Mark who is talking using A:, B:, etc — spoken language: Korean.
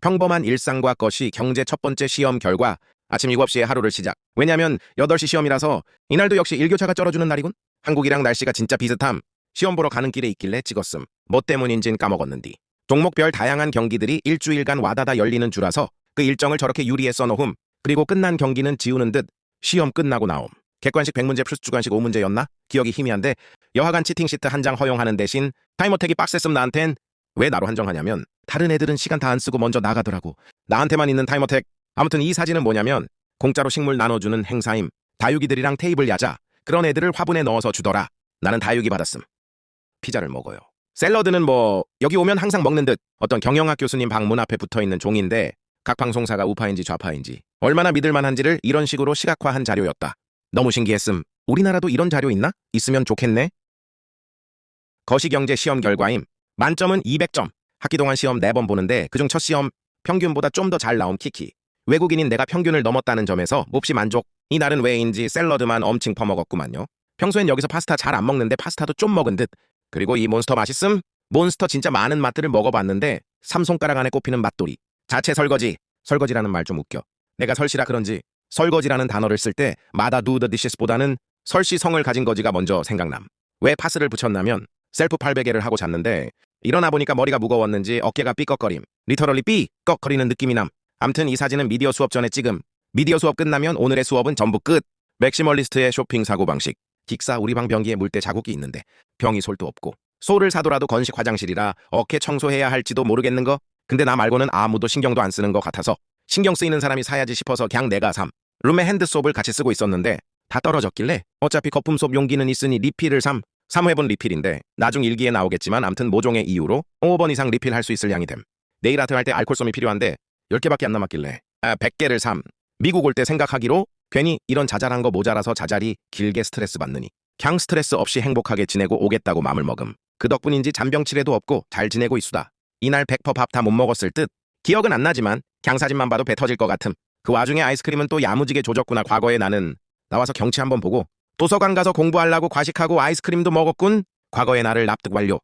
A: 평범한 일상과 것이 경제 첫 번째 시험 결과 아침 7시에 하루를 시작. 왜냐면 8시 시험이라서 이날도 역시 일교차가 쩔어주는 날이군. 한국이랑 날씨가 진짜 비슷함. 시험 보러 가는 길에 있길래 찍었음. 뭐 때문인진 까먹었는디. 종목별 다양한 경기들이 일주일간 와다다 열리는 주라서 그 일정을 저렇게 유리에 써놓음. 그리고 끝난 경기는 지우는 듯 시험 끝나고 나옴. 객관식 100문제 플러스 주관식 5문제였나? 기억이 희미한데 여하간 치팅 시트 한 장 허용하는 대신 타이머택이 빡셌음 나한텐 왜 나로 한정하냐면 다른 애들은 시간 다 안 쓰고 먼저 나가더라고. 나한테만 있는 타이머택. 아무튼 이 사진은 뭐냐면 공짜로 식물 나눠주는 행사임. 다육이들이랑 테이블 야자. 그런 애들을 화분에 넣어서 주더라. 나는 다육이 받았음. 피자를 먹어요. 샐러드는 뭐 여기 오면 항상 먹는 듯 어떤 경영학 교수님 방문 앞에 붙어있는 종인데 각 방송사가 우파인지 좌파인지 얼마나 믿을만한지를 이런 식으로 시각화한 자료였다. 너무 신기했음. 우리나라도 이런 자료 있나? 있으면 좋겠네. 거시경제 시험 결과임. 만점은 200점. 학기 동안 시험 4번 보는데 그중 첫 시험 평균보다 좀 더 잘 나온 키키. 외국인인 내가 평균을 넘었다는 점에서 몹시 만족. 이날은 왜인지 샐러드만 엄청 퍼먹었구만요. 평소엔 여기서 파스타 잘 안 먹는데 파스타도 좀 먹은 듯. 그리고 이 몬스터 맛있음? 몬스터 진짜 많은 맛들을 먹어봤는데 삼손가락 안에 꼽히는 맛돌이. 자체 설거지. 설거지라는 말 좀 웃겨. 내가 설시라 그런지 설거지라는 단어를 쓸 때 마다 두더 디시스보다는 설시 성을 가진 거지가 먼저 생각남. 왜 파스를 붙였냐면 셀프 팔베개를 하고 잤는데 일어나 보니까 머리가 무거웠는지 어깨가 삐걱거림. 리터럴리 삐걱거리는 느낌이 남. 암튼 이 사진은 미디어 수업 전에 찍음. 미디어 수업 끝나면 오늘의 수업은 전부 끝. 맥시멀리스트의 쇼핑 사고방식. 기사 우리 방 변기에 물때 자국이 있는데 병이 솔도 없고 소를 사더라도 건식 화장실이라 어깨 청소해야 할지도 모르겠는 거. 근데 나 말고는 아무도 신경도 안 쓰는 것 같아서 신경 쓰이는 사람이 사야지 싶어서 그냥 내가 삼. 룸에 핸드소업을 같이 쓰고 있었는데 다 떨어졌길래 어차피 거품소업 용기는 있으니 리필을 삼. 3회분 리필인데 나중 일기에 나오겠지만 암튼 모종의 이유로 5번 이상 리필할 수 있을 양이 됨. 네일 아트 할 때 알콜솜이 필요한데 10개밖에 안 남았길래 아 100개를 삼. 미국 올 때 생각하기로 괜히 이런 자잘한 거 모자라서 자잘이 길게 스트레스 받느니 걍 스트레스 없이 행복하게 지내고 오겠다고 맘을 먹음. 그 덕분인지 잔병치레도 없고 잘 지내고 있수다. 이날 100%밥 다 못 먹었을 듯 기억은 안 나지만 갱 사진만 봐도 배 터질 것 같음. 그 와중에 아이스크림은 또 야무지게 조졌구나 과거에 나는 나와서 경치 한번 보고 도서관 가서 공부하려고 과식하고 아이스크림도 먹었군. 과거의 나를 납득 완료.